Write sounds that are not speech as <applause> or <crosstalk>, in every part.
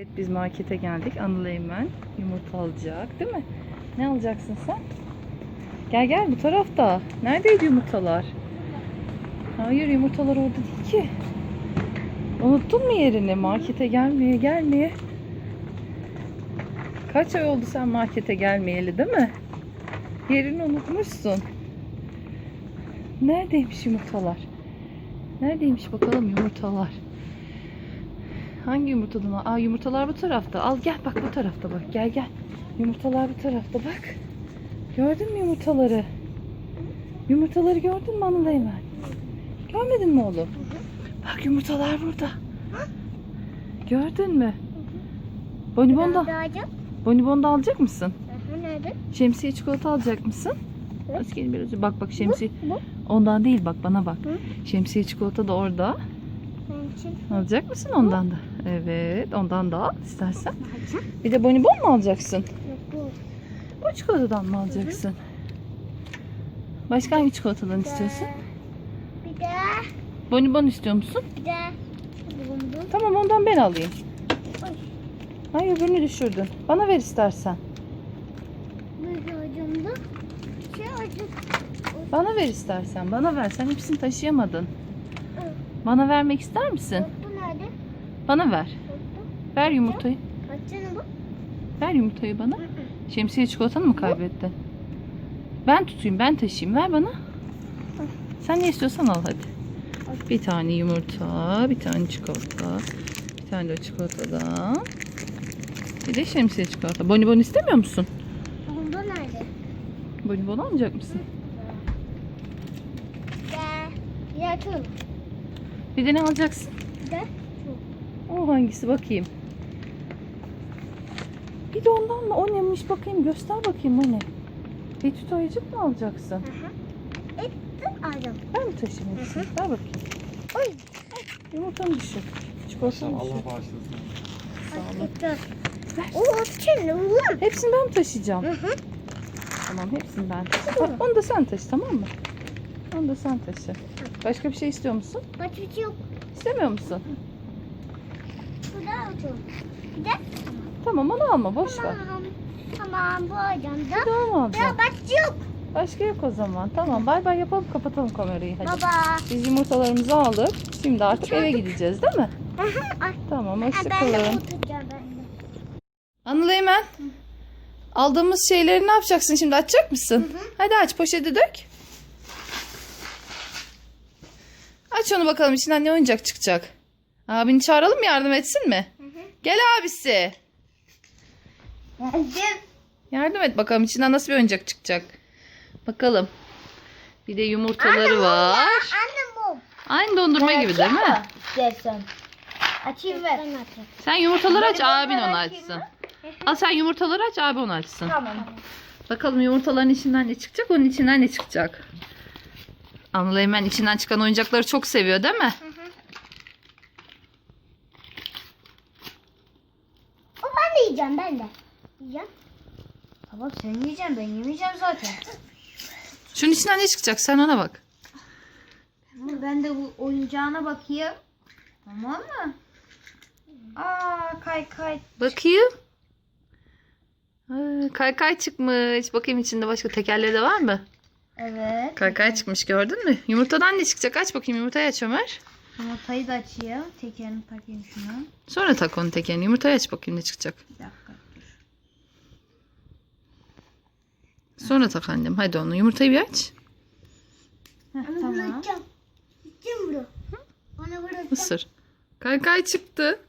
Evet biz markete geldik. Anıl Eymen yumurta alacak değil mi? Ne alacaksın sen? Gel gel bu tarafta. Neredeydi yumurtalar? Hayır yumurtalar orada değil ki. Unuttun mu yerini? Markete gelmeye gelmeye. Kaç ay oldu sen markete gelmeyeli değil mi? Yerini unutmuşsun. Neredeymiş yumurtalar? Neredeymiş bakalım yumurtalar? Hangi yumurtadan al? Aa yumurtalar bu tarafta. Al gel bak bu tarafta bak. Gel gel. Yumurtalar bu tarafta bak. Gördün mü yumurtaları? Yumurtaları gördün mü Anıl Eymen? Görmedin mi oğlum? Bak yumurtalar burada. Gördün mü? Bonibon da, bonibon da alacak mısın? Nerede? Şemsiye çikolata alacak mısın? Evet. Biraz. Bak bak şemsiye. Bu. Ondan değil bak bana bak. Hı? Şemsiye çikolata da orada. İçin. Alacak mısın ondan da? Evet ondan da al istersen. Bir de bonibon mu alacaksın? Yok bu. O çikolatadan mı alacaksın? Başka hangi çikolatadan istiyorsun? Bir de. Bonibon istiyor musun? Bir de. Tamam ondan ben alayım. Ay. Öbürünü düşürdün. Bana ver istersen. Şey. Bana ver istersen. Bana ver. Sen hepsini taşıyamadın. Bana vermek ister misin? Bu nerede? Bana ver. Bu. Ver yumurtayı. Kaç tane bu? Ver yumurtayı bana. Şemsiye çikolatanı mı kaybettin? Ben tutayım, ben taşıyayım. Ver bana. Sen ne istiyorsan al hadi. Bir tane yumurta, bir tane çikolata, bir tane de çikolatadan. Bir de şemsiye çikolata. Bonibon istemiyor musun? Onda nerede? Bonibon almayacak mısın? Bir de açalım. Bir de ne alacaksın? Bir de. O hangisi bakayım. Bir de ondan mı? O neymiş bakayım. Göster bakayım o ne? Betüt ayıcık mı alacaksın? Aha. Ettim aldım. Ben mi taşıyayım hepsini? Ver bakayım. Ay, ay yumurtanı düşür. Çikolatanı düşür. Allah bağışlasın. Sağ olun. Dur. O şimdi. Hepsini ben mi taşıyacağım? Hı hı. Tamam hepsini ben taşıyacağım. Onu da sen taşı tamam mı? Onu da sen taşı. Başka bir şey istiyor musun? Başka bir şey yok. İstemiyor musun? Bu da. Bir de. Tamam onu alma boş ver. Tamam. Tamam bu ajanda. Bir de onu Ya alacağım. başka yok. Başka yok o zaman. Tamam bay bay yapalım kapatalım kamerayı hadi. Baba. Biz yumurtalarımızı alıp şimdi artık eve gideceğiz değil mi? Tamam hoşçakalın. Anıl Eymen. Aldığımız şeyleri ne yapacaksın şimdi açacak mısın? Hadi aç poşeti dök. Aç onu bakalım içinden ne oyuncak çıkacak. Abini çağıralım mı yardım etsin mi? Gel abisi. Geldim. Yardım et bakalım içinden nasıl bir oyuncak çıkacak. Bakalım. Bir de yumurtaları var. Annem bu. Aynı dondurma gibi değil mi? Gelsen. Açayım ver. Sen yumurtaları aç abin onu açsın. Al sen yumurtaları aç abi onu açsın. Tamam. Bakalım yumurtaların içinden ne çıkacak onun içinden ne çıkacak. Anıl Eymen içinden çıkan oyuncakları çok seviyor değil mi? O ben de yiyeceğim ben de. Yiyeceğim. Tamam sen yiyeceksin ben yemeyeceğim zaten. Şunun içinden ne çıkacak sen ona bak. Ben de bu oyuncağına bakayım. Tamam mı? Aa kay kay. Bakayım. Aa, kaykay çıkmış. Bakayım içinde başka tekerleri de var mı? Evet. Kaykay çıkmış gördün mü? Yumurtadan ne çıkacak? Aç bakayım yumurtayı aç Ömer. Yumurtayı da açayım. Tekerini takayım şuna. Sonra tak onu tekerini. Yumurtayı aç bakayım ne çıkacak. Bir dakika dur. Sonra tak annem. Hadi onu. Yumurtayı bir aç. Heh, Onu tamam. bırakacağım. Gideceğim bunu. Onu bırakacağım. Isır. Kaykay çıktı.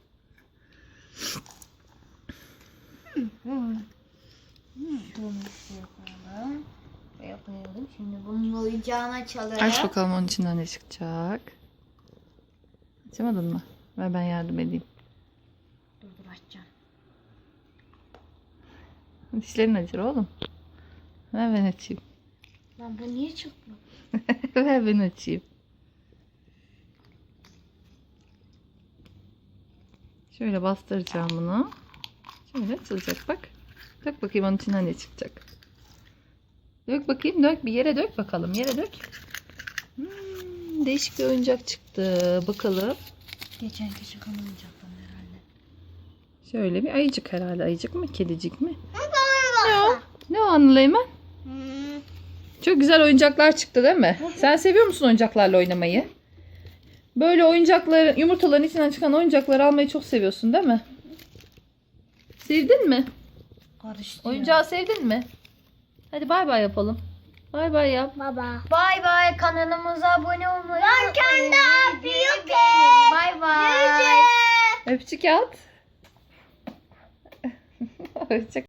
Şunu şuraya koyalım. Oyuncağını açalım. Aç bakalım onun içinden ne çıkacak. Açamadın mı? Ver ben yardım edeyim. Dur dur açacağım. Dişlerin acır oğlum. Ver ben açayım. Lan bu niye çıkmıyor? <laughs> Ver ben açayım. Şöyle bastıracağım bunu. Şöyle açılacak bak. Dök bakayım onun içinden ne çıkacak. Dök bakayım dök. Bir yere dök bakalım. Yere dök. Hmm, değişik bir oyuncak çıktı. Bakalım. Geçenki çıkan oyuncaktan herhalde. Şöyle bir ayıcık herhalde. Ayıcık mı? Kedicik mi? Baba Ne o? Ne o Anıl Eymen? Hmm. Çok güzel oyuncaklar çıktı değil mi? Sen seviyor musun oyuncaklarla oynamayı? Böyle oyuncakları, yumurtaların içinden çıkan oyuncakları almayı çok seviyorsun değil mi? Sevdin mi? Karıştı. Oyuncağı sevdin mi? Hadi bay bay yapalım. Bay bay yap. Baba. Bay bay kanalımıza abone olmayı Ben kendi büyük Bay bay. Öpücük at. <laughs> Hoşça